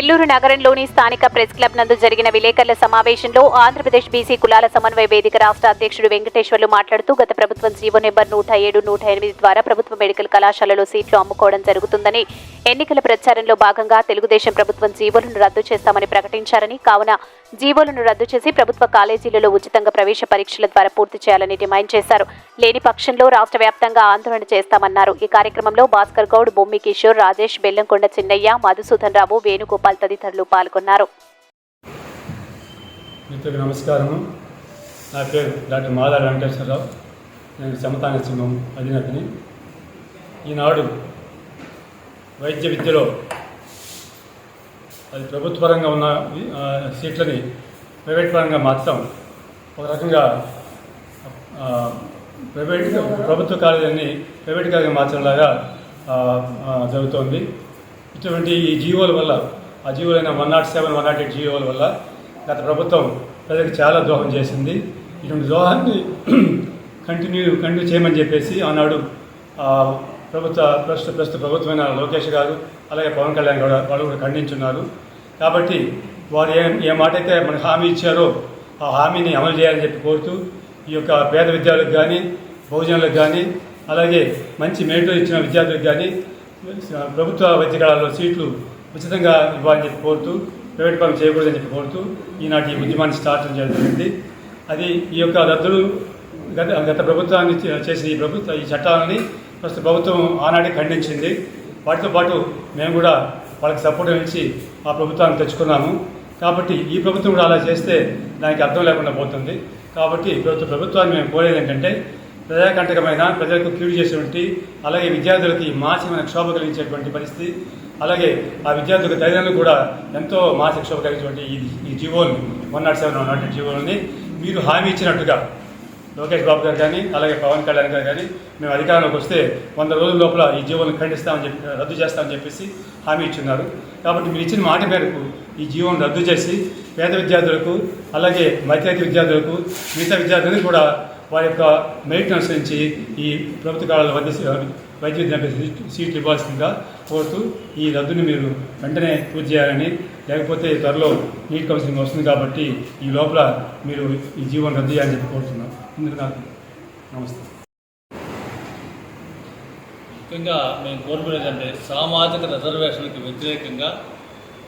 నెల్లూరు నగరంలోని స్థానిక press club నందు జరిగిన విలేకరుల సమావేశంలో ఆంధ్రప్రదేశ్ బీసీ కులాల సమన్వయ వేదిక రాష్ట్ర అధ్యక్షుడు వెంకటేశ్వర్లు మాట్లాడుతూ గత ప్రభుత్వం జీవో నెంబర్ నూట ఏడు నూట ఎనిమిది ద్వారా ప్రభుత్వ మెడికల్ కళాశాలలో సీట్లు అమ్ముకోవడం జరుగుతుందని ఎన్నికల ప్రచారంలో భాగంగా తెలుగుదేశం ప్రభుత్వం జీవోలను రద్దు చేస్తామని ప్రకటించారని కావున జీవోలను రద్దు చేసి ప్రభుత్వ కాలేజీలలో ఉచితంగా ప్రవేశ పరీక్షల ద్వారా పూర్తి చేయాలని డిమాండ్ చేశారు. లేని పక్షంలో రాష్ట్ర వ్యాప్తంగా ఆందోళన చేస్తామన్నారు. ఈ కార్యక్రమంలో భాస్కర్ గౌడ్ బొమ్మి కిషోర్ రాజేష్ బెల్లంకొండ చిన్నయ్య మధుసూదన్ రావు వేణుగోపాల్ తదితరులు పాల్గొన్నారు. నమస్కారము. నా పేరు డాక్టర్ మాదా వెంకటేశ్వరరావు. నేను సమతాన సింహం అధినేతని. ఈనాడు వైద్య విద్యలో అది ప్రభుత్వపరంగా ఉన్న సీట్లని ప్రైవేట్ పరంగా మార్చడం ఒక రకంగా ప్రైవేట్ ప్రభుత్వ కాలేజీని ప్రైవేట్ కాలేజీగా మార్చడంలాగా జరుగుతోంది. ఇటువంటి ఈ జీవోల వల్ల ఆ జీవోలైన one nought seven one nought eight జీవోల వల్ల గత ప్రభుత్వం ప్రజలకు చాలా ద్రోహం చేసింది. ఇటువంటి ద్రోహాన్ని కంటిన్యూ కంటిన్యూ చేయమని చెప్పేసి ఆనాడు ప్రభుత్వ ప్రస్తుత ప్రస్తుత ప్రభుత్వమైన లోకేష్ గారు అలాగే పవన్ కళ్యాణ్ కూడా వాళ్ళు కూడా ఖండించున్నారు. కాబట్టి వారు ఏ ఏ మాట అయితే మనకు హామీ ఇచ్చారో ఆ హామీని అమలు చేయాలని చెప్పి కోరుతూ ఈ యొక్క పేద విద్యార్థులకు కానీ బహుజనులకు కానీ అలాగే మంచి మెరిట్ ఇచ్చిన విద్యార్థులకు కానీ ప్రభుత్వ వైద్య కళాల్లో సీట్లు ఉచితంగా ఇవ్వాలని చెప్పి కోరుతూ ప్రైవేట్ పనులు చేయకూడదని చెప్పి కోరుతూ ఈనాటి ఉద్యమాన్ని స్టార్ట్ చేయడం జరిగింది. అది ఈ యొక్క రద్దులు గత గత ప్రభుత్వాన్ని చేసిన ఈ ప్రభుత్వ ఈ చట్టాలని ప్రస్తుత ప్రభుత్వం ఆనాడే ఖండించింది. వాటితో పాటు మేము కూడా వాళ్ళకి సపోర్ట్ ఇచ్చి ఆ ప్రభుత్వాన్ని తెచ్చుకున్నాము. కాబట్టి ఈ ప్రభుత్వం కూడా అలా చేస్తే దానికి అర్థం లేకుండా పోతుంది. కాబట్టి ప్రభుత్వ ప్రభుత్వాన్ని మేము కోరేది ఏంటంటే ప్రజాకంటకమైన ప్రజలకు కీడు చేసేటువంటి అలాగే విద్యార్థులకి మానసికమైన క్షోభ కలిగించేటువంటి పరిస్థితి అలాగే ఆ విద్యార్థులకు తల్లిదండ్రులు కూడా ఎంతో మానసిక క్షోభ కలిగించేటువంటి ఈ ఈ జీవోలు one nought seven one nought eight మీరు హామీ ఇచ్చినట్టుగా లోకేష్ బాబు గారు కానీ అలాగే పవన్ కళ్యాణ్ గారు కానీ మేము అధికారంలోకి వస్తే వంద రోజుల లోపల ఈ జీవోలను ఖండిస్తామని చెప్పి రద్దు చేస్తామని చెప్పేసి హామీ ఇచ్చున్నారు. కాబట్టి మీరు ఇచ్చిన మాట మేరకు ఈ జీవోను రద్దు చేసి పేద విద్యార్థులకు అలాగే మధ్యతరగతి విద్యార్థులకు మిగతా విద్యార్థులకు కూడా వారి యొక్క మెరిట్ అనుసరించి ఈ ప్రభుత్వ కాలంలో వైద్య వైద్య విద్యాభ్యాస సీట్లు ఇవ్వాల్సిందిగా కోరుతూ ఈ రద్దుని మీరు వెంటనే పూర్తి చేయాలని లేకపోతే త్వరలో నీట్ కౌన్సిలింగ్ వస్తుంది కాబట్టి ఈ లోపల మీరు ఈ జీవోని రద్దు చేయాలని చెప్పి కోరుతున్నాను ఇందుకు నాకు నమస్తే. ముఖ్యంగా మేము కోరుకునేది అంటే సామాజిక రిజర్వేషన్కి వ్యతిరేకంగా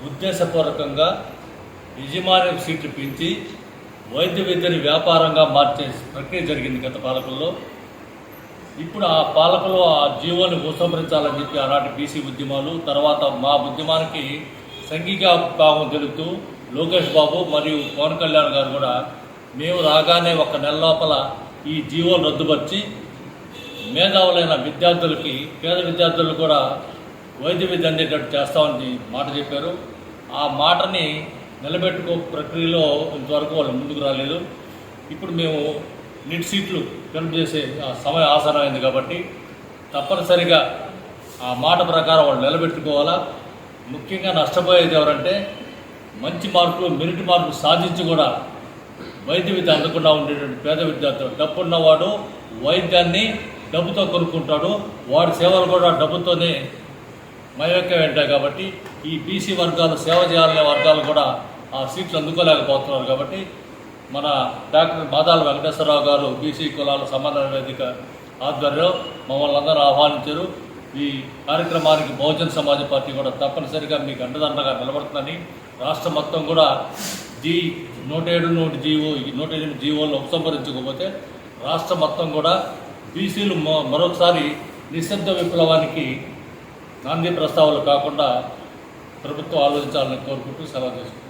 ఉద్దేశపూర్వకంగా యజమాని సీట్లు పెంచి వైద్య విద్యని వ్యాపారంగా మార్చే ప్రక్రియ జరిగింది గత పాలకుల్లో. ఇప్పుడు ఆ పాలకులు ఆ జీవోని ఉపసంహరించాలని చెప్పి ఆనాటి బీసీ ఉద్యమాలు తర్వాత మా ఉద్యమానికి సంఘీభావం తెలుపుతూ లోకేష్ బాబు మరియు పవన్ కళ్యాణ్ గారు కూడా మేము రాగానే ఒక నెల లోపల ఈ జీవో రద్దుపరిచి మేధావులైన విద్యార్థులకి పేద విద్యార్థులు కూడా వైద్య విద్య అందేటట్టు చేస్తామని మాట చెప్పారు. ఆ మాటని నిలబెట్టుకో ప్రక్రియలో ఇంతవరకు వాళ్ళు ముందుకు రాలేదు. ఇప్పుడు మేము నిట్ సీట్లు ఫిల్ప్ చేసే సమయం ఆసనమైంది కాబట్టి తప్పనిసరిగా ఆ మాట ప్రకారం వాళ్ళు నిలబెట్టుకోవాలా? ముఖ్యంగా నష్టపోయేది ఎవరంటే మంచి మార్కులు మెరిట్ మార్కులు సాధించి కూడా వైద్య విద్య అందకుండా ఉండేటువంటి పేద విద్యార్థులు. డబ్బు ఉన్నవాడు వైద్యాన్ని డబ్బుతో కొనుక్కుంటాడు. వాడి సేవలు కూడా డబ్బుతోనే మయొక్క ఉంటాయి కాబట్టి ఈ బీసీ వర్గాలు సేవ చేయాలనే వర్గాలు కూడా ఆ సీట్లు అందుకోలేకపోతున్నారు కాబట్టి మన డాక్టర్ బాదాల వెంకటేశ్వరరావు గారు బీసీ కులాల సమన్వయ వేదిక ఆధ్వర్యంలో మమ్మల్ని అందరూ ఆహ్వానించారు. ఈ కార్యక్రమానికి బహుజన్ సమాజ్ పార్టీ కూడా తప్పనిసరిగా మీకు అండదండగా నిలబడుతుందని రాష్ట్రం మొత్తం కూడా జీ నూట ఏడు నూట జీవో ఈ నూట ఎనిమిది జీవోలను ఉపసంహరించకపోతే రాష్ట్రం మొత్తం కూడా బీసీలు మరొకసారి నిశ్శబ్ద విప్లవానికి నాంది ప్రస్తావనలు కాకుండా ప్రభుత్వం ఆలోచించాలని కోరుకుంటూ సెలవు చేసుకుంటాం